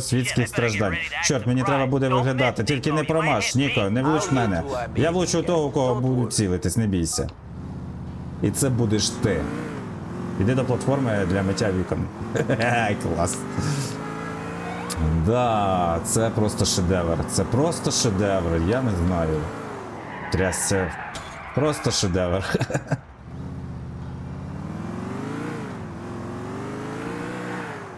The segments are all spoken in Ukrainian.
світських страждань. Чорт, мені треба буде виглядати. Тільки не промаш, Ніко, не влуч мене. Я влучу того, у кого буду цілитись, не бійся. І це будеш ти. Іди до платформи для миття вікон. Клас. Да, це просто шедевр. Це просто шедевр. Я не знаю. Трясся. Просто шедевр.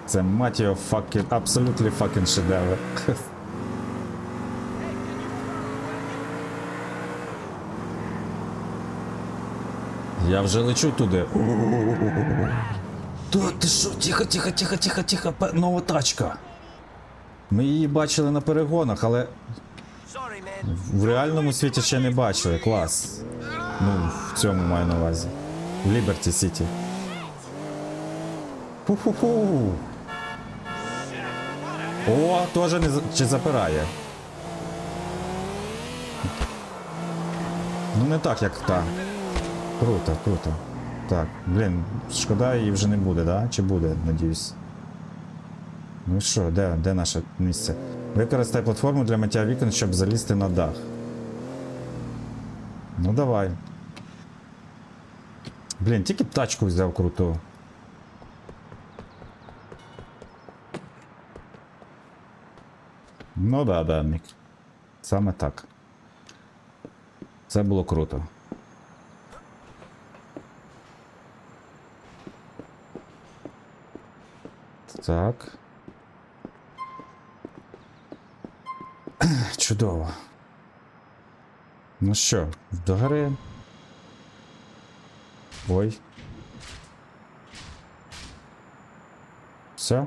Це мать його fucking, абсолютно fucking шедевр. Я вже лечу туди. Та ти що? Тихо, тихо, тихо, тихо, тихо. Нова тачка. Ми її бачили на перегонах, але в реальному світі ще не бачили. Клас. Ну, в цьому маю на увазі. В Ліберті Сіті. Ху-ху-ху. О, теж не чи запирає. Ну не так, як та. Круто, круто. Так, блін, шкода її вже не буде, да? Чи буде, надіюсь. Ну що, де, де наше місце? Використай платформу для миття вікон, щоб залізти на дах. Ну давай. Блін, тільки б тачку взяв круту. Ну да, да, Мік. Саме так. Це було круто. Так. Чудово. Ну що, до гори. Ой. Все.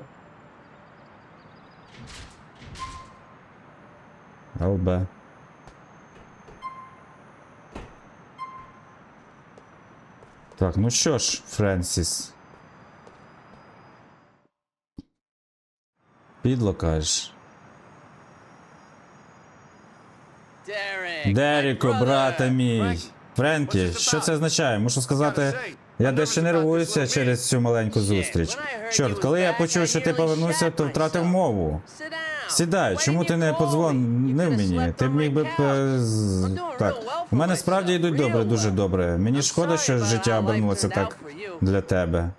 ЛБ. Так, ну що ж, Френсіс. Підло кажеш. Деріко, брате мій. Френкі, що це означає? Мушу сказати, я дещо нервуюся через цю маленьку зустріч. Чорт, коли я почув, що ти повернувся, то втратив мову. Сідай, чому ти не подзвонив мені? Ти б міг би е, Так. У мене справді йдуть добре, дуже добре. Мені шкода, що життя обернулося так для тебе.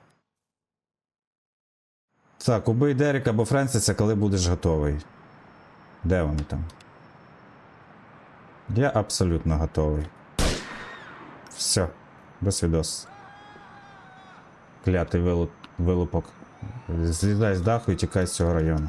Так, убий Дерека або Френсіса, коли будеш готовий. Де вони там? Я абсолютно готовий. Все, без відос. Клятий вилупок. Злізай з даху і тікай з цього району.